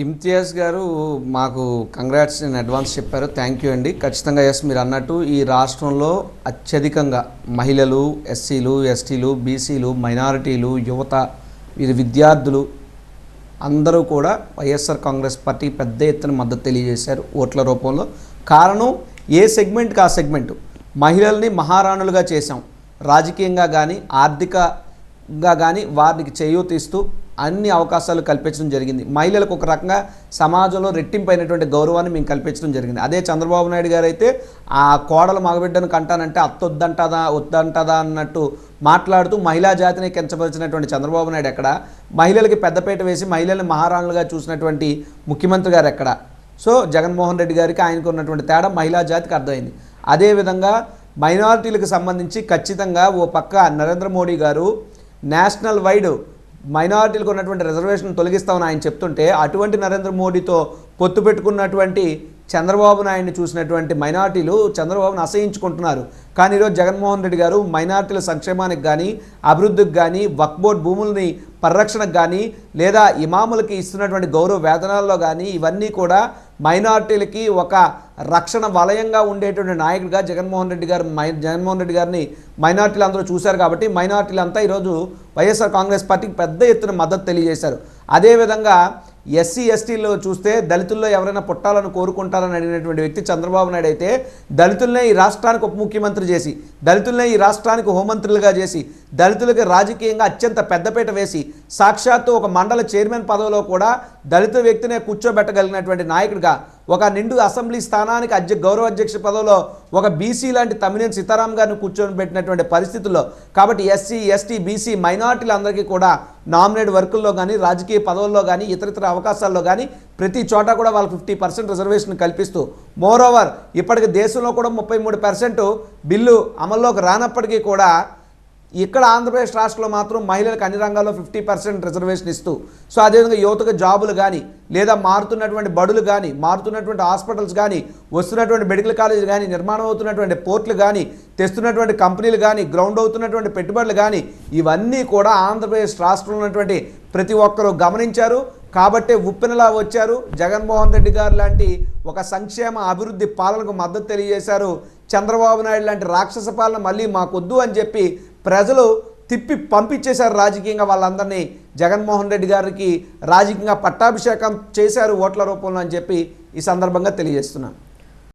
ఇమ్తియాజ్ గారు మాకు కంగ్రాట్స్ నేను అడ్వాన్స్ చెప్పారు. థ్యాంక్ యూ అండి. ఖచ్చితంగా ఎస్ మీరు అన్నట్టు ఈ రాష్ట్రంలో అత్యధికంగా మహిళలు ఎస్సీలు ఎస్టీలు బీసీలు మైనారిటీలు యువత వీరి విద్యార్థులు అందరూ కూడా వైఎస్ఆర్ కాంగ్రెస్ పార్టీ పెద్ద ఎత్తున మద్దతు తెలియజేశారు ఓట్ల రూపంలో. కారణం ఏ సెగ్మెంట్కి ఆ సెగ్మెంట్? మహిళల్ని మహారాణులుగా చేశాం. రాజకీయంగా కానీ ఆర్థికంగా కానీ వారికి చేయూతిస్తూ అన్ని అవకాశాలు కల్పించడం జరిగింది. మహిళలకు ఒక రకంగా సమాజంలో రెట్టింపైనటువంటి గౌరవాన్ని మేము కల్పించడం జరిగింది. అదే చంద్రబాబు నాయుడు గారు అయితే ఆ కోడలు మగబిడ్డను కంటానంటే అత్తొద్దంటదా వద్దంటదా అన్నట్టు మాట్లాడుతూ మహిళా జాతిని కించపరిచినటువంటి చంద్రబాబు నాయుడు ఎక్కడ? మహిళలకి పెద్దపేట వేసి మహిళల్ని మహారాణులుగా చూసినటువంటి ముఖ్యమంత్రి గారు ఎక్కడ? సో జగన్మోహన్ రెడ్డి గారికి ఆయనకు ఉన్నటువంటి తేడా మహిళా జాతికి అర్థమైంది. అదేవిధంగా మైనారిటీలకు సంబంధించి ఖచ్చితంగా ఓ పక్క నరేంద్ర మోడీ గారు నేషనల్ వైడ్ మైనారిటీలకు ఉన్నటువంటి రిజర్వేషన్ తొలగిస్తామని ఆయన చెప్తుంటే అటువంటి నరేంద్ర మోడీతో పొత్తు పెట్టుకున్నటువంటి చంద్రబాబు నాయుడిని చూసినటువంటి మైనార్టీలు చంద్రబాబును అసహించుకుంటున్నారు. కానీ ఈరోజు జగన్మోహన్ రెడ్డి గారు మైనార్టీల సంక్షేమానికి కానీ అభివృద్ధికి కానీ వక్ బోర్డ్ భూముల్ని పరిరక్షణకు కానీ లేదా ఇమాములకి ఇస్తున్నటువంటి గౌరవ వేతనాల్లో కానీ ఇవన్నీ కూడా మైనార్టీలకి ఒక రక్షణ వలయంగా ఉండేటువంటి నాయకుడిగా జగన్మోహన్ రెడ్డి గారు మై జగన్మోహన్ రెడ్డి గారిని మైనార్టీలు అందరూ చూశారు కాబట్టి మైనార్టీలు అంతా ఈరోజు వైఎస్ఆర్ కాంగ్రెస్ పార్టీకి పెద్ద ఎత్తున మద్దతు తెలియజేశారు. అదేవిధంగా ఎస్సీ ఎస్టీలో చూస్తే దళితుల్లో ఎవరైనా పుట్టాలని కోరుకుంటారని అడిగినటువంటి వ్యక్తి చంద్రబాబు నాయుడు అయితే దళితులనే ఈ రాష్ట్రానికి ఉప ముఖ్యమంత్రి చేసి దళితులనే ఈ రాష్ట్రానికి హోంమంత్రులుగా చేసి దళితులకు రాజకీయంగా అత్యంత పెద్దపీట వేసి సాక్షాత్తు ఒక మండల చైర్మన్ పదవిలో కూడా దళిత వ్యక్తినే కూర్చోబెట్టగలిగినటువంటి నాయకుడిగా ఒక నిండు అసెంబ్లీ స్థానానికి అధ్య గౌరవ అధ్యక్ష పదవిలో ఒక బీసీ లాంటి తమ్మినేని సీతారాం గారిని కూర్చొని పెట్టినటువంటి పరిస్థితుల్లో కాబట్టి ఎస్సీ ఎస్టీ బీసీ మైనార్టీలందరికీ కూడా నామినేట్ వర్కుల్లో కానీ రాజకీయ పదవుల్లో కానీ ఇతరితర అవకాశాల్లో కానీ ప్రతి చోట కూడా వాళ్ళు ఫిఫ్టీ పర్సెంట్ రిజర్వేషన్ కల్పిస్తూ మోర్ ఓవర్ ఇప్పటికి దేశంలో కూడా ముప్పై మూడు పర్సెంట్ బిల్లు అమల్లోకి రానప్పటికీ కూడా ఇక్కడ ఆంధ్రప్రదేశ్ రాష్ట్రంలో మాత్రం మహిళలకు అన్ని రంగాల్లో ఫిఫ్టీ పర్సెంట్ రిజర్వేషన్ ఇస్తూ సో అదేవిధంగా యువతకు జాబులు కానీ లేదా మారుతున్నటువంటి బడులు కానీ మారుతున్నటువంటి హాస్పిటల్స్ కానీ వస్తున్నటువంటి మెడికల్ కాలేజీలు కానీ నిర్మాణం అవుతున్నటువంటి పోర్ట్లు కానీ తెస్తున్నటువంటి కంపెనీలు కానీ గ్రౌండ్ అవుతున్నటువంటి పెట్టుబడులు కానీ ఇవన్నీ కూడా ఆంధ్రప్రదేశ్ రాష్ట్రంలో ఉన్నటువంటి ప్రతి ఒక్కరూ గమనించారు. కాబట్టే ఉప్పెనలా వచ్చారు. జగన్మోహన్ రెడ్డి గారు లాంటి ఒక సంక్షేమ అభివృద్ధి పాలనకు మద్దతు తెలియజేశారు. చంద్రబాబు నాయుడు లాంటి రాక్షస పాలన మళ్ళీ మాకొద్దు అని చెప్పి ప్రజలు తిప్పి పంపించేశారు రాజకీయంగా వాళ్ళందరినీ. జగన్మోహన్ రెడ్డి గారికి రాజకీయంగా పట్టాభిషేకం చేశారు ఓట్ల రూపంలో అని చెప్పి ఈ సందర్భంగా తెలియజేస్తున్నాను.